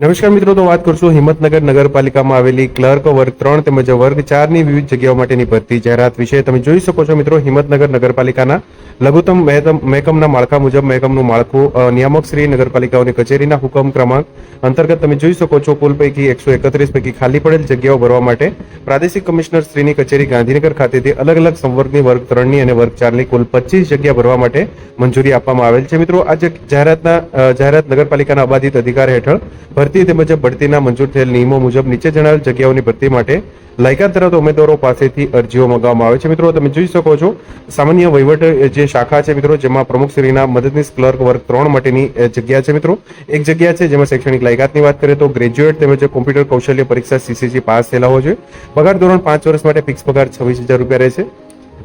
નમસ્કાર મિત્રો, તો વાત કરશું હિંમતનગર નગરપાલિકામાં આવેલી ક્લર્ક વર્ગ ત્રણ તેમજ વર્ગ ચારની વિવિધ જગ્યાઓ માટેની ભરતી જાહેરાત વિશે. તમે જોઈ શકો છો મિત્રો, હિંમતનગર નગરપાલિકાના લઘુત્તમ મહેકમના માળખા મુજબ મહેકમનું માળખું નિયામક શ્રી, નગરપાલિકાઓની કચેરીના હુકમ ક્રમાંક અંતર્ગત તમે જોઈ શકો છો કુલ પૈકી એકસો એકત્રીસ પૈકી ખાલી પડેલ જગ્યાઓ ભરવા માટે પ્રાદેશિક કમિશનર શ્રીની કચેરી ગાંધીનગર ખાતેથી અલગ અલગ સંવર્ગની વર્ગ ત્રણની અને વર્ગ ચારની કુલ પચીસ જગ્યા ભરવા માટે મંજૂરી આપવામાં આવેલ છે. મિત્રો આ જાહેરાતના જાહેરાત નગરપાલિકાના અબાધિત અધિકાર હેઠળ ભરતી તેમજ બઢતીના મંજૂર થયેલ નિયમો મુજબ નીચે જણાવેલ જગ્યાઓની ભરતી માટે લાયકાત ધરાવતા ઉમેદવારો પાસેથી અરજીઓ મંગાવવામાં આવે છે. મિત્રો, તમે જોઈ શકો છો સામાન્ય વહીવટ જે શાખા છે મિત્રો, જેમાં પ્રમુખ શ્રીના મદદનીશ ક્લર્ક વર્ગ ત્રણ માટેની જગ્યા છે મિત્રો. એક જગ્યા છે જેમાં શૈક્ષણિક લાયકાતની વાત કરીએ તો ગ્રેજ્યુએટ તેમજ કોમ્પ્યુટર કૌશલ્ય પરીક્ષા સીસીસી પાસ થયેલા હોવા જોઈએ પગાર ધોરણ પાંચ વર્ષ માટે ફિક્સ પગાર છવ્વીસ હજાર રૂપિયા રહેશે.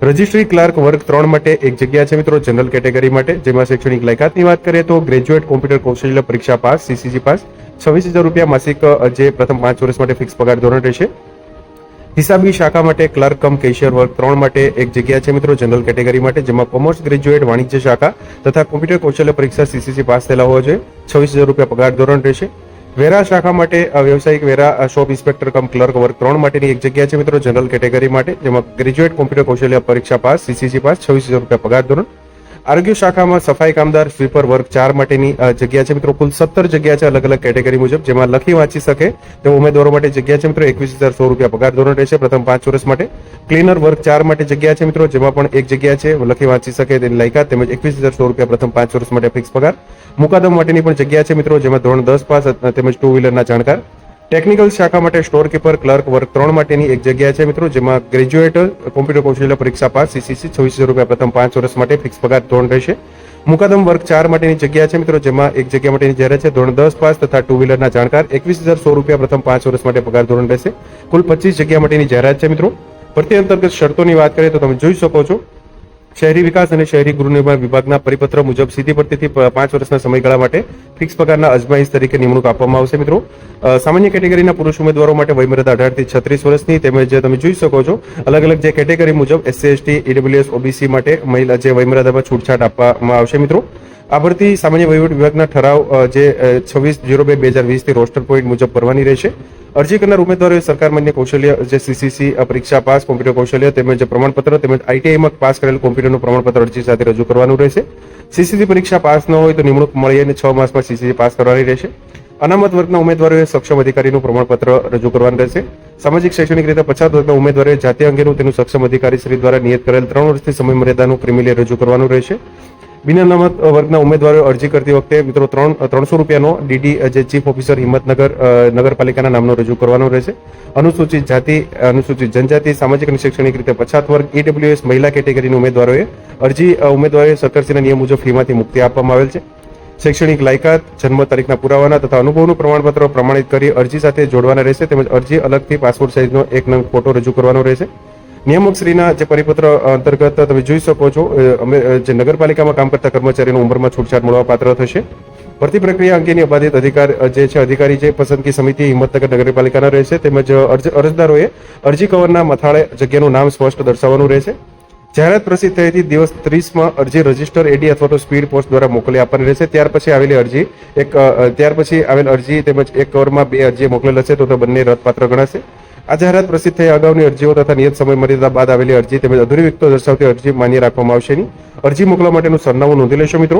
રજિસ્ટ્રી ક્લાર્ક વર્ગ ત્રણ માટે એક જગ્યા છે મિત્રો, જનરલ કેટેગરી માટે, જેમાં શૈક્ષણિક લાયકાતની વાત કરીએ તો ગ્રેજ્યુએટ કોમ્પ્યુટર કૌશલ્ય પરીક્ષા પાસ સીસીસી પાસ, છવ્વીસ હજાર રૂપિયા માસિક જે પ્રથમ પાંચ વર્ષ માટે ફિક્સ પગાર ધોરણ રહેશે. હિસાબી શાખા માટે ક્લર્ક કમ કેશિયર વર્ગ ત્રણ માટે એક જગ્યા છે મિત્રો, જનરલ કેટેગરી માટે, જેમાં કોમર્સ ગ્રેજ્યુએટ, વાણિજ્ય શાખા તથા કોમ્પ્યુટર કૌશલ્ય પરીક્ષા સીસીસી પાસ થયેલા હોવા જોઈએ. છવ્વીસ હજાર રૂપિયા પગાર ધોરણ રહેશે. વેરા શાખા માટે વ્યવસાયિક વેરા શોપ ઇન્સ્પેક્ટર કમ ક્લર્ક વર્ગ ત્રણ માટેની એક જગ્યા છે મિત્રો, જનરલ કેટેગરી માટે, જેમાં ગ્રેજ્યુએટ, કોમ્પ્યુટર કૌશલ્ય પરીક્ષા પાસ સીસીસી પાસ, છવ્વીસ હજાર રૂપિયા પગાર ધોરણ. આરોગ્ય શાખામાં સફાઈ કામદાર સ્વીપર વર્ગ ચાર માટેની જગ્યા છે. મિત્રો, કુલ સત્તર જગ્યા છે અલગ અલગ કેટેગરી મુજબ, જેમાં લખી વાંચી શકે તેવા ઉમેદવારો માટે જગ્યા છે. મિત્રો, એકવીસ હજાર સો રૂપિયા પગાર ધોરણ રહેશે. પ્રથમ પાંચ વર્ષ માટે ક્લીનર વર્ગ ચાર માટે જગ્યા છે. મિત્રો, જેમાં પણ એક જગ્યા છે, લખી વાંચી શકે તેની લાયકાત તેમજ એકવીસ હજાર સો રૂપિયા પ્રથમ પાંચ વર્ષ માટે ફિક્સ પગાર. મુકાદમ માટેની પણ જગ્યા છે. મિત્રો, જેમાં ધોરણ દસ પાસ તેમજ ટુ વ્હીલરના જાણકાર. ટેકનિકલ શાખા માટે સ્ટોર કીપર ક્લર્ક વર્ગ ત્રણ માટેની એક જગ્યા છે મિત્રો, જેમાં ગ્રેજ્યુએટ કોમ્પ્યુટર કૌશલ્ય પરીક્ષા પાસ સીસીસી છવ્વીસ રૂપિયા પ્રથમ પાંચ વર્ષ માટે ફિક્સ પગાર ધોરણ રહેશે. મુકાદમ વર્ગ ચાર માટેની જગ્યા છે મિત્રો, જેમાં એક જગ્યા માટેની જાહેરાત છે ધોરણ દસ પાસ તથા ટુ વ્હીલરના જાણકાર, એકવીસ હજાર સો રૂપિયા પ્રથમ પાંચ વર્ષ માટે પગાર ધોરણ રહેશે. કુલ પચીસ જગ્યા માટેની જાહેરાત છે મિત્રો. ભરતી અંતર્ગત શરતોની વાત કરીએ તો તમે જોઈ શકો છો શહેરી વિકાસ અને શહેરી ગૃહ વિભાગના પરિપત્ર મુજબ સીધી ભરતીથી પાંચ વર્ષના સમયગાળા માટે ફિક્સ પગારના અજમાઈશ તરીકે નિમણૂક આપવામાં આવશે, મિત્રો. સામાન્ય કેટેગરીના પુરુષ ઉમેદવારો માટે વયમર્યાદા અઢારથી છત્રીસ વર્ષની તેમજ તમે જોઈ શકો છો અલગ અલગ જે કેટેગરી મુજબ એસસી, એસટી, ઈડબ્લ્યુએસ, ઓબીસી માટે મહિલા જે વયમર્યાદામાં છૂટછાટ આપવામાં આવશે, મિત્રો. આ ભરતી સામાન્ય વહીવટ વિભાગના ઠરાવ જે છવ્વીસ જીરો બે બે હજાર વીસથી રોસ્ટર પોઈન્ટ મુજબ ભરવાની રહેશે. અરજી કરનાર ઉમેદવારોએ સરકાર માન્ય કૌશલ્ય, જે સીસીસી પરીક્ષા પાસ, કોમ્પ્યુટર કૌશલ્ય તેમજ પ્રમાણપત્ર તેમજ આઈટીઆઈમાં પાસ કરેલ કોમ્પ્યુટરનું પ્રમાણપત્ર અરજી સાથે રજૂ કરવાનું રહેશે. સીસીસી પરીક્ષા પાસ ન હોય તો નિમણૂક મળી અને છ માસમાં સીસીસી પાસ કરવાની રહેશે. અનામત વર્ગના ઉમેદવારોએ સક્ષમ અધિકારીનું પ્રમાણપત્ર રજૂ કરવાનું રહેશે. સામાજિક શૈક્ષણિક રીતે પછાત વર્ગના ઉમેદવારોએ જાતિ અંગેનું તેનું સક્ષમ અધિકારી શ્રી દ્વારા નિયત કરેલ ત્રણ વર્ષથી સમય મર્યાદાનું ક્રિમિલે રજૂ કરવાનું રહેશે. બિન અનામત વર્ગના ઉમેદવારો અરજી કરતી વખતે મિત્રો ત્રણ, ત્રણસો રૂપિયાનો ડીડી જે ચીફ ઓફિસર હિંમતનગર નગરપાલિકાના નામનો રજૂ કરવાનો રહેશે. અનુસૂચિત જાતિ, અનુસૂચિત જનજાતિ, સામાજિક અને શૈક્ષણિક રીતે પછાત વર્ગ, ઈડબ્લ્યુએસ મહિલા કેટેગરીના ઉમેદવારોએ અરજી ઉમેદવારોએ સરકારશ્રીના નિયમ મુજબ ફીમાંથી મુક્તિ આપવામાં આવેલ છે. શૈક્ષણિક લાયકાત, જન્મ તારીખના પુરાવાના તથા અનુભવનું પ્રમાણપત્ર પ્રમાણિત કરી અરજી સાથે જોડવાના રહેશે, તેમજ અરજી અલગથી પાસપોર્ટ સાઇઝનો એક નંગ ફોટો રજૂ કરવાનો રહેશે. નિયામક શ્રીના જે પરિપત્ર અંતર્ગત તમે જોઈ શકો છો અમે જે નગરપાલિકામાં કામ કરતા કર્મચારીનો ઉંમરમાં છૂટછાટ મળવા પાત્ર થશે. ભરતી પ્રક્રિયા અંગેની અબાધિત અધિકાર જે છે, અધિકારી જે પસંદગી સમિતિ હિંમતનગર નગરપાલિકાના રહેશે, તેમજ અરજ- અરજદારોએ અરજી કવરના મથાળે જગ્યાનું નામ સ્પષ્ટ દર્શાવવાનું રહેશે. જાહેરાત પ્રસિદ્ધ થયેથી દિવસ ત્રીસમાં અરજી રજિસ્ટર એડી અથવા તો સ્પીડ પોસ્ટ દ્વારા મોકલી આપવાની રહેશે. ત્યાર પછી આવેલી અરજી એક ત્યાર પછી આવેલ અરજી તેમજ એક કવરમાં બે અરજી મોકલેલ હશે, તો તે બંને રદપાત્ર ગણાશે. આ જાહેરાત પ્રસિદ્ધ થઈ અગાઉની અરજીઓ તથા નિયત સમય મર્યાદા બાદ આવેલી અરજી તેમજ અધૂરી વિગતો દર્શાવતી અરજી માન્ય રાખવામાં આવશે નહીં. અરજી મોકલવા માટેનું સરનામું નોંધી લેશો મિત્રો.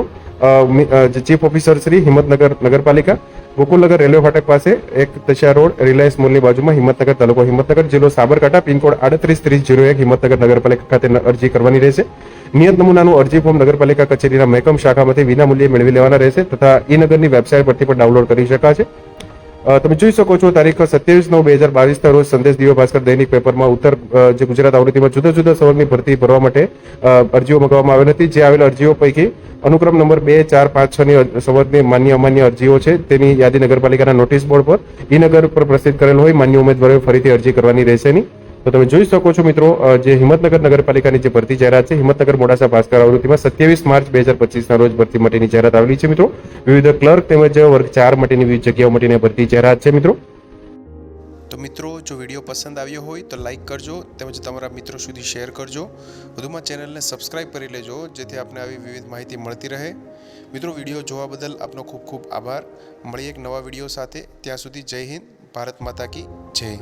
ચીફ ઓફિસર શ્રી હિંમતનગર નગરપાલિકા, ગોકુલનગર રેલવે ફાટક પાસે, એક તશા રોડ, રિલાયન્સ મોલની બાજુમાં હિંમતનગર તાલુકો હિંમતનગર, જિલ્લો સાબરકાંઠા, પિનકોડ આડત્રીસ ત્રીસ જીરો એક, હિંમતનગર નગરપાલિકા ખાતે અરજી કરવાની રહેશે. નિયત નમૂનાનું અરજી ફોર્મ નગરપાલિકા કચેરીના મહેકમ શાખામાંથી વિનામૂલ્યે મેળવી લેવાના રહેશે તથા ઈ નગરની વેબસાઇટ પરથી પણ ડાઉનલોડ કરી શકાશે. તમે જોઈ શકો છો, તારીખ સત્યાવીસ નવ બે હજાર બાવીસના રોજ સંદેશ દિવ્ય ભાસ્કર દૈનિક પેપરમાં ઉત્તર જે ગુજરાત આવૃત્તિમાં જુદા જુદા સવર્ગની ભરતી ભરવા માટે અરજીઓ મંગાવવામાં આવેલ હતી. જે આવેલ અરજીઓ પૈકી અનુક્રમ નંબર બે, ચાર, પાંચ, છ ની સવર્ગની માન્ય અમાન્ય અરજીઓ છે. તેની યાદી નગરપાલિકાના નોટિસ બોર્ડ પર, ઈ નગર પર પ્રસિદ્ધ કરેલ હોય, માન્ય ઉમેદવારોએ ફરીથી અરજી કરવાની રહેશે નહીં. તો તમે જોઈ શકો છો મિત્રો જે હિંમતનગર નગરપાલિકાની જે ભરતી જાહેરાત છે, હિંમતનગર મોડાસા ભાસ્કર આવૃત્તિમાં સત્યાવીસ માર્ચ બે હજાર પચીસના રોજ ભરતી માટેની જાહેરાત આવેલી છે મિત્રો. વિવિધ ક્લર્ક તેમજ વર્ગ ચાર માટેની વિવિધ જગ્યાઓ માટેની ભરતી જાહેરાત છે મિત્રો. તો મિત્રો, જો વીડિયો પસંદ આવ્યો હોય તો લાઇક કરજો તેમજ તમારા મિત્રો સુધી શેર કરજો. વધુમાં ચેનલને સબસ્ક્રાઇબ કરી લેજો, જેથી આપને આવી વિવિધ માહિતી મળતી રહે. મિત્રો, વીડિયો જોવા બદલ આપનો ખૂબ ખૂબ આભાર. મળીએ એક નવા વીડિયો સાથે. ત્યાં સુધી જય હિન્દ, ભારત માતા કી જય.